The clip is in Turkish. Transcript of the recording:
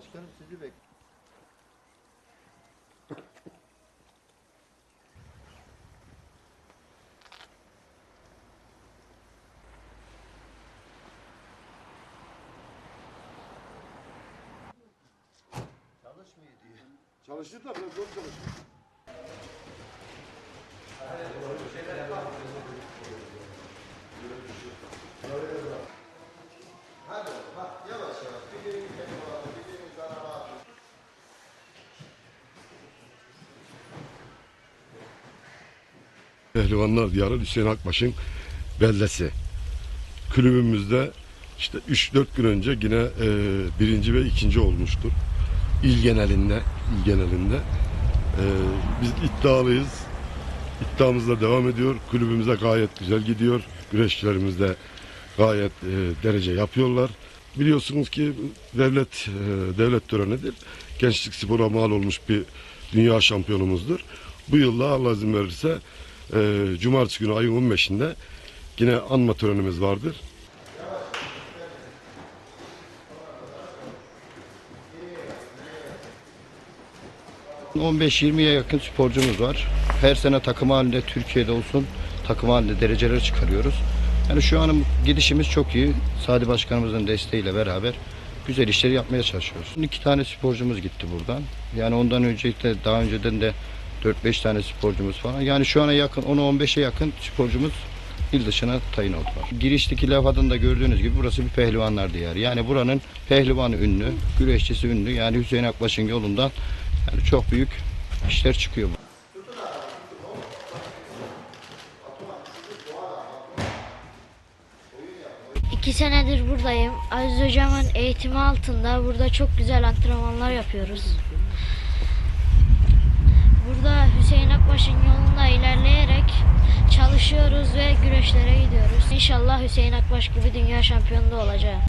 Başkanım sizi bek. Çalışmıyor diyor. Çalıştı da biraz zor çalıştı. Hadi bak yavaş yavaş. Birbirini tekrar Pehlivanlar Diyarı Hüseyin Akbaş'ın beldesi. Kulübümüzde işte 3-4 gün önce yine e, birinci ve ikinci olmuştur. İl genelinde, il genelinde. E, biz iddialıyız. İddiamız da devam ediyor. Kulübümüze gayet güzel gidiyor. Güreşçilerimiz de gayet e, derece yapıyorlar. Biliyorsunuz ki devlet e, devlet törenidir. Gençlik spora mal olmuş bir dünya şampiyonumuzdur. Bu yılda Allah izin verirse e, Cumartesi günü ayın 15'inde yine anma törenimiz vardır. Hı. 15-20'ye yakın sporcumuz var. Her sene takım halinde Türkiye'de olsun takım halinde dereceler çıkarıyoruz. Yani şu an gidişimiz çok iyi. Sadi Başkanımızın desteğiyle beraber güzel işleri yapmaya çalışıyoruz. İki tane sporcumuz gitti buradan. Yani ondan öncelikle daha önceden de 4-5 tane sporcumuz falan. Yani şu ana yakın 10-15'e yakın sporcumuz il dışına tayin oldular. Girişteki levhadan da gördüğünüz gibi burası bir pehlivanlar diyarı. Yani buranın pehlivanı ünlü, güreşçisi ünlü. Yani Hüseyin Akbaş'ın yolundan yani çok büyük işler çıkıyor. İki senedir buradayım. Aziz Hocam'ın eğitimi altında burada çok güzel antrenmanlar yapıyoruz. Burada Hüseyin Akbaş'ın yolunda ilerleyerek çalışıyoruz ve güreşlere gidiyoruz. İnşallah Hüseyin Akbaş gibi dünya şampiyonu da olacağım.